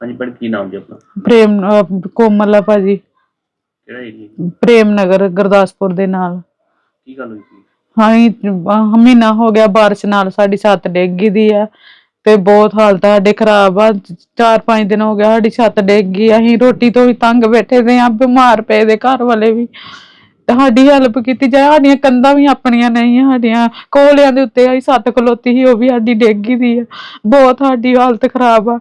ਹਾਂਜੀ ਭੈਣ ਕੀ ਨਾਮ ਜੀ ਆਪਣਾ? ਪ੍ਰੇਮ ਅਹ ਕੋਮਲ ਆ ਭਾਜੀ। ਕਿਹੜਾ ਏਰੀਆ ਪ੍ਰੇਮ ਨਗਰ ਗੁਰਦਾਸਪੁਰ ਦੇ ਨਾਲ। ਕੀ ਗੱਲ ਹੋਈ ਸੀ? ਹਾਂ ਇਹ ਮਹੀਨਾ ਹੋ ਗਿਆ ਬਾਰਿਸ਼ ਨਾਲ ਸਾਡੀ ਛੱਤ ਡਿੱਗ ਗਈ ਦੀ ਆ। ਤੇ ਬਹੁਤ ਹਾਲਤ ਸਾਡੇ ਖਰਾਬ ਆ। ਚਾਰ ਪੰਜ ਦਿਨ ਹੋ ਗਿਆ ਸਾਡੀ ਛੱਤ ਡਿੱਗ ਗਈ ਅਸੀਂ ਰੋਟੀ ਤੋਂ ਵੀ ਤੰਗ ਬੈਠੇ ਦੇ ਆ ਬਿਮਾਰ ਪਏ ਦੇ ਘਰ ਵਾਲੇ ਵੀ। ਤੇ ਸਾਡੀ ਹੈਲਪ ਕੀਤੀ ਜਾਏ ਸਾਡੀਆਂ ਕੰਧਾਂ ਵੀ ਆਪਣੀਆਂ ਨਹੀਂ ਆ, ਸਾਡੀਆਂ ਕੋਲਿਆਂ ਦੇ ਉੱਤੇ ਆਈ ਛੱਤ ਖਲੋਤੀ ਸੀ ਉਹ ਵੀ ਸਾਡੀ ਡਿੱਗ ਗਈ ਦੀ ਆ। ਬਹੁਤ ਸਾਡੀ ਹਾਲਤ ਖਰਾਬ ਆ।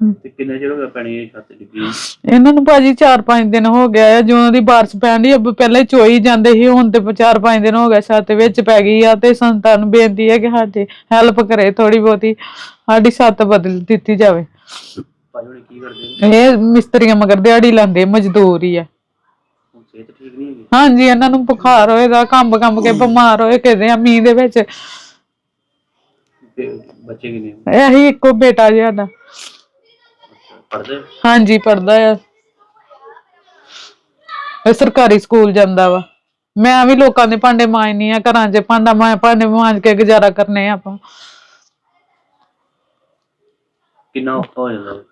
ਤੇ ਕਿੰਨੇ ਚਿਰ ਹੋ ਗਿਆ ਪੈਣੀ ਇਹ ਛੱਤ ਡਿੱਗੀ ਇਹਨਾਂ ਨੂੰ ਭਾਜੀ 4-5 ਦਿਨ ਹੋ ਗਿਆ ਆ ਜਦੋਂ ਦੀ ਬਾਰਿਸ਼ ਪੈਂਦੀ ਆ ਪਹਿਲਾਂ ਹੀ ਚੋਈ ਜਾਂਦੇ ਸੀ ਹੁਣ ਤੇ 4-5 ਦਿਨ ਹੋ ਗਏ ਛੱਤ ਵਿੱਚ ਪੈ ਗਈ ਆ ਤੇ ਸੰਤਾਂ ਨੂੰ ਬੇਨਤੀ ਹੈ ਕਿ ਸਾਡੇ ਹੈਲਪ ਕਰੇ ਥੋੜੀ ਬਹੁਤੀ ਸਾਡੀ ਛੱਤ ਬਦਲ ਦਿੱਤੀ ਜਾਵੇ। ਭਾਈ ਹੁਣੇ ਕੀ ਕਰਦੇ ਨੇ? ਇਹ ਮਿਸਤਰੀਆਂ ਮਗਰ ਦਿਹਾੜੀ ਲਾਉਂਦੇ ਮਜ਼ਦੂਰ ਹੀ ਆ। ਹੁਣ ਸਿਹਤ ਠੀਕ ਨਹੀਂ ਹੈਗੀ? ਹਾਂਜੀ ਇਹਨਾਂ ਨੂੰ ਬੁਖਾਰ ਹੋਏਦਾ ਕੰਬ ਕੰਬ ਕੇ ਬਿਮਾਰ ਹੋਏ ਕਿਦੇ ਆ ਮੀਂਹ ਦੇ ਵਿੱਚ। ਤੇ ਬੱਚੇ ਕਿੰਨੇ ਹੋ? ਇਹੀ ਇੱਕੋ ਬੇਟਾ ਜਿਹਾ ਦਾ ਪੜ੍ਹਦੇ ਹਾਂਜੀ ਪੜਦਾ ਆ। ਇਹ ਸਰਕਾਰੀ ਸਕੂਲ ਜਾਂਦਾ ਵਾ। ਮੈਂ ਵੀ ਲੋਕਾਂ ਦੇ ਭਾਂਡੇ ਮਾਂਜਨੀ ਆ ਘਰਾਂ 'ਚ ਭਾਂਡਾ ਮੈਂ ਭਾਂਡੇ ਮਾਂਜ ਕੇ ਗੁਜ਼ਾਰਾ ਕਰਨੇ ਆ ਆਪਾਂ। ਕਿੰਨਾ ਔਖਾ ਹੋ ਜਾਂਦਾ?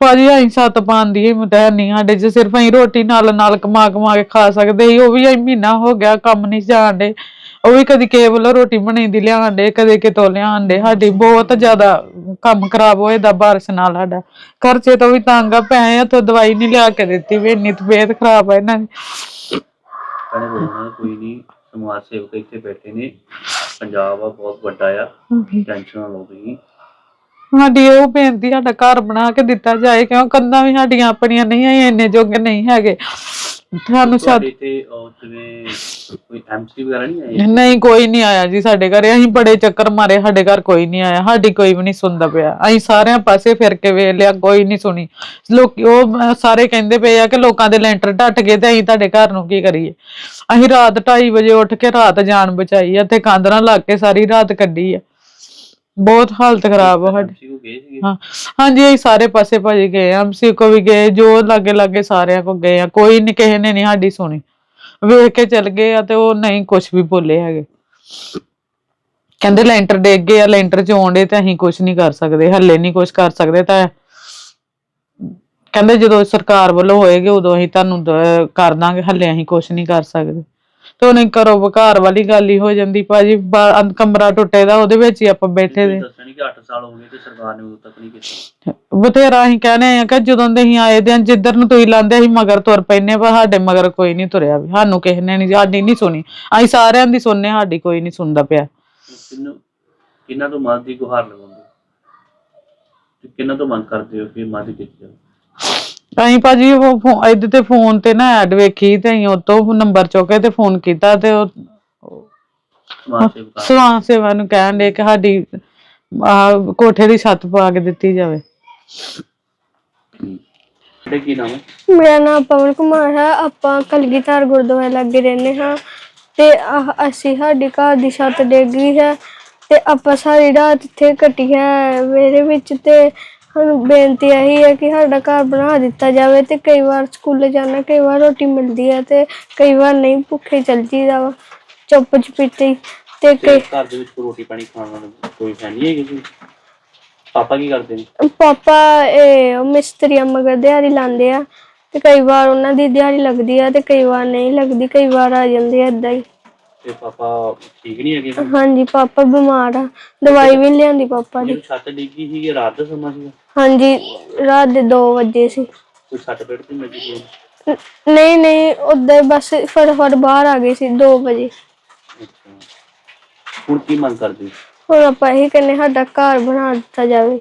ਭਾਜੀ ਅਸੀਂ ਸੱਤ ਪਾਉਂਦੀ ਹੀ ਮਤੈ ਨਹੀਂ ਸਾਡੇ 'ਚ ਸਿਰਫ ਅਸੀਂ ਰੋਟੀ ਨਾਲ ਨਾਲ ਕਮਾ ਕਮਾ ਕੇ ਖਾ ਸਕਦੇ ਸੀ ਉਹ ਵੀ ਅਸੀਂ ਮਹੀਨਾ ਹੋ ਗਿਆ ਕੰਮ ਨਹੀਂ ਜਾਣਦੇ ਉਹ ਵੀ ਕਦੀ ਕੇਵਲ ਰੋਟੀ ਬਣੀ ਦੀ ਲਿਆਂਦੇ ਕਦੇ ਕਿਤੋਂ ਲਿਆਂਦੇ ਸਾਡੀ ਬਹੁਤ ਜ਼ਿਆਦਾ ਕੰਮ ਖਰਾਬ ਹੋਏ ਦਾ ਬਾਰਿਸ਼ ਨਾਲ ਸਾਡਾ। ਖਰਚੇ ਤੋਂ ਵੀ ਤੰਗ ਆ ਪਏ ਆ ਤੇ ਦਵਾਈ ਨਹੀਂ ਲਿਆ ਕੇ ਦਿੱਤੀ ਵੀ ਇੰਨੀ ਤਬੀਅਤ ਖਰਾਬ ਆ ਇਹਨਾਂ ਦੀ। ਭੈਣੇ ਬੋਲਣਾ ਕੋਈ ਨਹੀਂ ਸਮਾਜ ਸੇਵਕ ਇੱਥੇ ਬੈਠੇ ਨੇ। ਪੰਜਾਬ ਆ ਬਹੁਤ ਵੱਡਾ ਆ ਟੈਨਸ਼ਨ ਨਾ ਲਓ ਤੁਸੀਂ। ਸਾਡੀ ਇਹ ਬੇਨਤੀ ਸਾਡਾ ਘਰ ਬਣਾ ਕੇ ਦਿੱਤਾ ਜਾਏ ਕਿਉਂ ਕੰਧਾਂ ਵੀ ਸਾਡੀਆਂ ਆਪਣੀਆਂ ਨਹੀਂ ਆ ਇੰਨੇ ਜੋਗੇ ਨਹੀਂ ਹੈਗੇ। ਸਾਨੂੰ ਛੱਤ ਤੁਹਾਡੇ ਅਹ, ਜਿਵੇਂ ਕੋਈ ਐਮਸੀ ਵਗੈਰਾ ਨਹੀਂ ਆਏ? ਨਹੀਂ ਕੋਈ ਨਹੀਂ ਆਇਆ ਜੀ ਸਾਡੇ ਘਰੇ। ਅਸੀਂ ਬੜੇ ਚੱਕਰ ਮਾਰੇ ਸਾਡੇ ਘਰ ਕੋਈ ਨਹੀਂ ਆਇਆ। ਸਾਡੀ ਕੋਈ ਵੀ ਨਹੀਂ ਸੁਣਦਾ ਪਿਆ। ਅਸੀਂ ਸਾਰਿਆਂ ਪਾਸੇ ਫਿਰ ਕੇ ਵੇਖ ਲਿਆ ਕੋਈ ਨਹੀਂ ਸੁਣੀ। ਲੋਕ ਉਹ ਅਹ, ਸਾਰੇ ਕਹਿੰਦੇ ਪਏ ਆ ਕਿ ਲੋਕਾਂ ਦੇ ਲੈਂਟਰ ਢੱਟ ਗਏ ਤੇ ਅਸੀਂ ਤੁਹਾਡੇ ਘਰ ਨੂੰ ਕੀ ਕਰੀਏ? ਅਸੀਂ ਰਾਤ 2:30 ਵਜੇ ਉੱਠ ਕੇ ਰਾਤ ਜਾਨ ਬਚਾਈ ਆ ਤੇ ਕਾਂਦਰਾਂ ਲੱਗ ਕੇ ਸਾਰੀ ਰਾਤ ਕੱਢੀ ਆ। ਬਹੁਤ ਹਾਲਤ ਖਰਾਬ ਆ ਸਾਡੀ। ਐਮਸੀ ਕੋ ਗਏ ਸੀਗੇ। ਹਾਂ ਹਾਂਜੀ ਅਸੀਂ ਸਾਰੇ ਪਾਸੇ ਭਾਜੀ ਗਏ ਐਮਸੀ ਕੋ ਵੀ ਗਏ ਜੋ ਲਾਗੇ ਲਾਗੇ ਸਾਰਿਆਂ ਕੋ ਗਏ ਆ ਕੋਈ ਨਹੀਂ ਕਿਸੇ ਨੇ ਨਹੀਂ ਸਾਡੀ ਸੁਣੀ। ਵੇਖ ਕੇ ਚਲ ਗਏ ਆ ਤੇ ਉਹ ਨਹੀਂ ਕੁਝ ਵੀ ਬੋਲੇ ਹੈਗੇ। ਕਹਿੰਦੇ ਲੈਂਟਰ ਡਿੱਗ ਗਏ ਆ ਲੈਂਟਰ ਚ ਆਉਂਦੇ ਤੇ ਅਸੀਂ ਕੁਝ ਨਹੀਂ ਕਰ ਸਕਦੇ ਹੱਲੇ ਨਹੀਂ ਕੁਝ ਕਰ ਸਕਦੇ ਤਾਂ ਕਹਿੰਦੇ ਜਦੋਂ ਸਰਕਾਰ ਵੱਲੋਂ ਹੋਏਗੇ ਉਦੋਂ ਅਸੀਂ ਤੁਹਾਨੂੰ ਦ- ਕਰ ਦਾਂਗੇ ਹੱਲੇ ਅਸੀਂ ਕੁਝ ਨਹੀਂ ਕਰ ਸਕਦੇ। ਤੇ ਉਹਨੇ ਕਰੋ ਬਕਾਰ ਵਾਲੀ ਗੱਲ ਹੀ ਹੋ ਜਾਂਦੀ ਭਾਜੀ ਬਾ- ਅੰਦ- ਕਮਰਾ ਟੁੱਟੇ ਦਾ ਉਹਦੇ ਵਿੱਚ ਹੀ ਆਪਾਂ ਬੈਠੇ ਦੇ। ਦੱਸਿਆ ਨਹੀਂ ਕਿ 8 ਸਾਲ ਹੋ ਗਏ ਤੇ ਸਰਕਾਰ ਨੇ ਉਦੋਂ ਤੱਕ ਨਹੀਂ ਕੀਤਾ। ਬਥੇਰਾ ਅਸੀਂ ਕਹਿੰਦੇ ਆ ਕਿ ਜਦੋਂ ਦੇ ਅਸੀਂ ਆਏ ਦੇ ਆ ਜਿੱਧਰ ਨੂੰ ਤੁਸੀਂ ਲਾਂਦੇ ਅਸੀਂ ਮਗਰ ਤੁਰ ਪੈਨੇ ਪਰ ਸਾਡੇ ਮਗਰ ਕੋਈ ਨਹੀਂ ਤੁਰਿਆ ਵੀ ਸਾਨੂੰ ਕਿਸੇ ਨੇ ਨਹੀਂ ਸਾਡੀ ਨਹੀਂ ਸੁਣੀ। ਅਸੀਂ ਸਾਰਿਆਂ ਦੀ ਸੁਣਨੇ ਸਾਡੀ ਕੋਈ ਨਹੀਂ ਸੁਣਦਾ ਪਿਆ। ਕਿੰਨਾ ਕਿੰਨਾ ਤੋਂ ਦੀ ਗੁਹਾਰ ਲਗਾਉਂਦੇ ਤੇ ਕਿੰਨਾ ਤੋਂ ਮੰਗ ਕਰਦੇ ਹੋ ਕਿ ਮਦਦ ਕੀਤੀ ਜਾਵੇ? ਅਸੀਂ ਭਾਜੀ ਉਹ ਫੋ- ਇਹਦੇ ਤੇ ਫੋਨ ਤੇ ਨਾ ਐਡ ਵੇਖੀ ਤੇ ਅਸੀਂ ਉਤੋਂ ਨੰਬਰ ਚੁੱਕੇ ਤੇ ਫੋਨ ਕੀਤਾ ਤੇ ਉਹ ਸਮਾਜ ਸੇਵਕ ਸਮਾਜ ਸੇਵਾ ਨੂੰ ਕਹਿਣ ਦੇ ਕਿ ਸਾਡੀ ਆਹ ਕੋਠੇ ਦੀ ਛੱਤ ਪਾ ਕੇ ਦਿੱਤੀ ਜਾਵੇ। ਕੀ ਨਾਮ ਹੈ? ਮੇਰਾ ਨਾਮ ਪਵਨ ਕੁਮਾਰ ਹੈ ਆਪਾਂ ਕਲਗੀਧਰ ਗੁਰਦੁਆਰੇ ਲੱਗੇ ਰਹਿੰਦੇ ਹਾਂ ਤੇ ਆਹ ਅਸੀਂ ਸਾਡੀ ਘਰ ਦੀ ਛੱਤ ਡਿੱਗ ਗਈ ਹੈ ਤੇ ਆਪਾਂ ਸਾਰੀ ਰਾਤ ਇੱਥੇ ਕੱਟੀ ਹੈ ਮੇਰੇ ਵਿੱਚ ਤੇ ਸਾਨੂੰ ਬੇਨਤੀ ਇਹੀ ਹੈ ਕਿ ਸਾਡਾ ਘਰ ਬਣਾ ਦਿੱਤਾ ਜਾਵੇ ਤੇ ਕਈ ਵਾਰ ਸਕੂਲ ਜਾਣਾ ਕਈ ਵਾਰ ਰੋਟੀ ਮਿਲਦੀ ਹੈ ਤੇ ਕਈ ਵਾਰ ਨਹੀਂ ਭੁੱਖੇ ਚੱਲ ਜੀਦਾ ਵਾ ਚੁੱਪ ਚਪੀਤੇ ਤੇ ਤੇ ਕਈ ਘਰ ਦੇ ਵਿੱਚ ਕੋਈ ਰੋਟੀ ਪਾਣੀ ਖਾਣ ਵਾਲਾ ਕੋਈ ਹੈ ਨਹੀਂ ਜੀ? ਪਾਪਾ ਕੀ ਕਰਦੇ ਨੇ? ਪਾਪਾ ਇਹ ਮਿਸਤਰੀਆਂ ਮਗਰ ਦਿਹਾੜੀ ਲਾਉਂਦੇ ਆ ਤੇ ਕਈ ਵਾਰ ਉਹਨਾਂ ਦੀ ਦਿਹਾੜੀ ਲੱਗਦੀ ਆ ਤੇ ਕਈ ਵਾਰ ਨਹੀਂ ਲੱਗਦੀ ਕਈ ਵਾਰ ਆ ਜਾਂਦੇ ਆ ਏਦਾਂ ਹੀ। ਤੇ ਪਾਪਾ ਠੀਕ ਨਹੀਂ ਹੈਗੇ ਹਾਂਜੀ ਪਾਪਾ ਬਿਮਾਰ ਆ। ਦਵਾਈ ਵੀ ਨੀ ਲਿਆਂਦੀ ਪਾਪਾ ਦੀ। ਛੱਤ ਡਿੱਗੀ ਸੀ ਰਾਤ ਦਾ ਸਮਾਂ ਸੀ ਹਾਂਜੀ ਰਾਤ ਦੇ 2 ਵਜੇ ਸੀ। ਕੋਈ ਸੱਟ ਪੇਟ ਤੇ ਸੀ? ਨ- ਨਹੀਂ ਨਹੀਂ ਉਧਰ ਬਸ ਫਟਾਫਟ ਬਾਹਰ ਆ ਗਏ ਸੀ 2 ਵਜੇ। ਅੱਛਾ। ਹੁਣ ਕੀ ਮੰਗ ਕਰਦੇ? ਹੋ? ਹੁਣ ਆਪਾਂ ਇਹੀ ਕਹਿੰਦੇ ਸਾਡਾ ਘਰ ਬਣਾ ਦਿੱਤਾ ਜਾਵੇ।